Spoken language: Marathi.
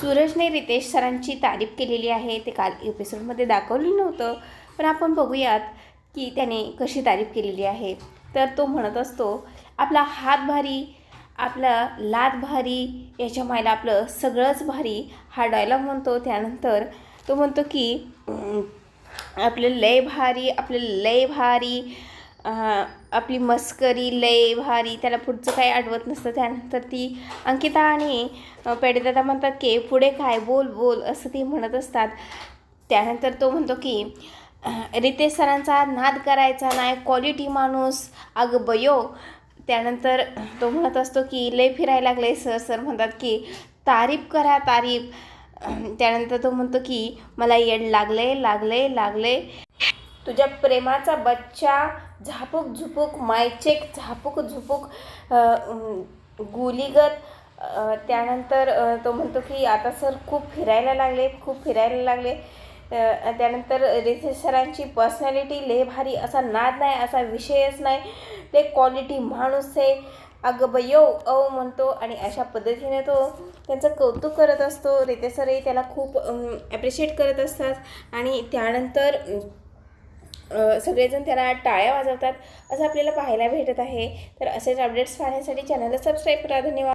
सूरजने रितेश सरांची तारीफ केलेली आहे. ते काल एपिसोडमध्ये दाखवलं नव्हतं. पण आपण बघूयात की त्याने कशी तारीफ केलेली आहे. तर तो म्हणत असतो आपला हात भारी आपला लात भारी याच्या मायला आपलं सगळंच भारी हा डायलॉग म्हणतो. त्यानंतर तो म्हणतो की आपलं लय भारी आपलं लय भारी आपली मस्करी लय भारी त्याला पुढचं काही आठवत नसतं. त्यानंतर ती अंकिता आणि पेडेदादा म्हणतात की पुढे काय? बोल बोल असं ती म्हणत असतात. त्यानंतर तो म्हणतो की रितेश सरांचा नाद करायचा नाही क्वालिटी माणूस अगं बयो. त्यानंतर तो म्हणत असतो की लय फिरायला लागले सर. सर म्हणतात की तारीफ करा तारीफ. त्यानंतर तो म्हणतो की मला येड लागले लागले लागले तुझ्या प्रेमाचा बच्चा झापूक झुपूक मायचेक झापूक झुपूक गुलीगत त्यानंतर तो म्हणतो की आता सर खूप फिरायला लागले खूप फिरायला लागले. त्यानंतर रिथे सरांची पर्सनॅलिटी ले भारी असा नाद नाही असा विषयच नाही. ते क्वालिटी माणूस आहे. अगं बयो औ म्हणतो आणि अशा पद्धतीने तो त्यांचं कौतुक करत असतो. रितेसरही त्याला खूप ॲप्रिशिएट करत असतात. आणि त्यानंतर सगळेजण त्याला टाळ्या वाजवतात असं आपल्याला पाहायला भेटत आहे. तर असेच अपडेट्स पाहण्यासाठी चॅनलला सबस्क्राईब करा. धन्यवाद.